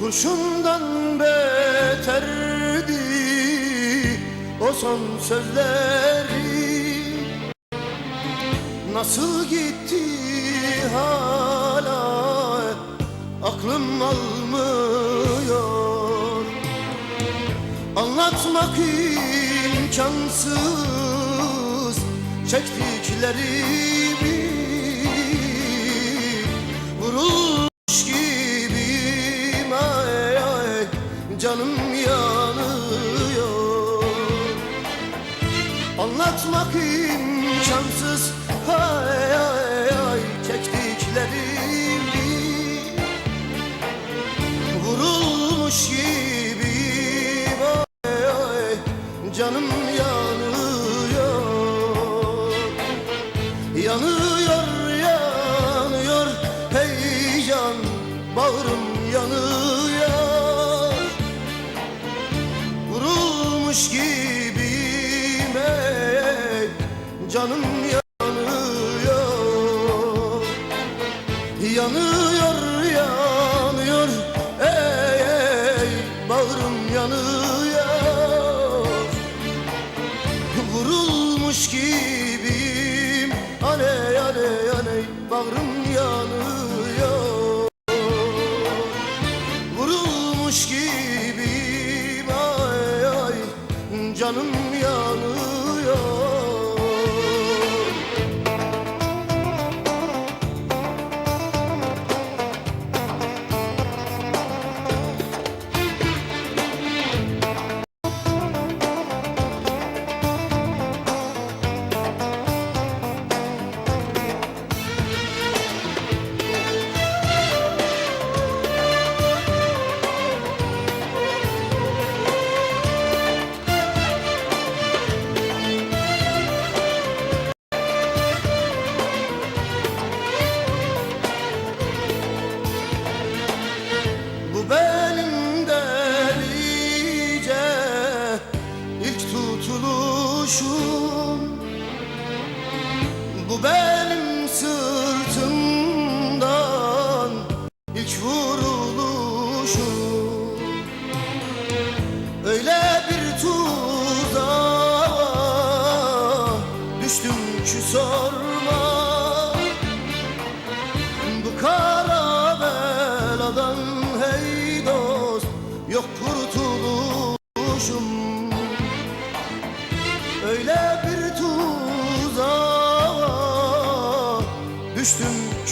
Kurşundan beterdi o son sözleri. Nasıl gitti hala aklım almıyor. Anlatmak imkansız çektiklerimi canım yanıyor. Anlatmak imkansız. Ay ay ay çektiklerimi Vurulmuş gibiyim ay ay canım yanıyor. Yanıyor yanıyor. Hey can bağrım canım yanıyor Yanıyor yanıyor. Ey ey bağrım yanıyor. Vurulmuş gibiyim. Aley aley aley bağrım yanıyor. Vurulmuş gibiyim. Ay ay canım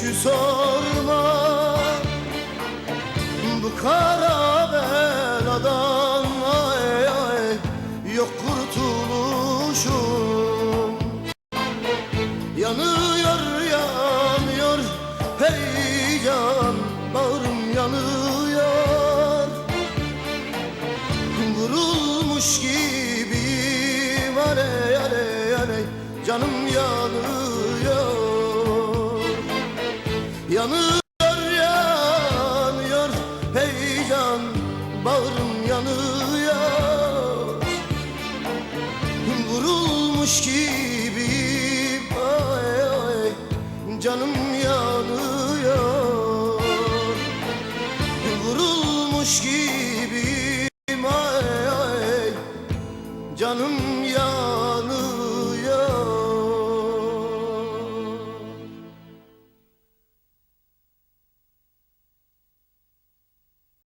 ki sorma. Bu kara beladan ay ay yok kurtuluşum. Yanıyor yanıyor hey can bağrım yanıyor. Vurulmuş gibiyim aley aley aley canım yanıyor Yanıyor yanıyor hey bağrım yanıyor. Vurulmuş gibiyim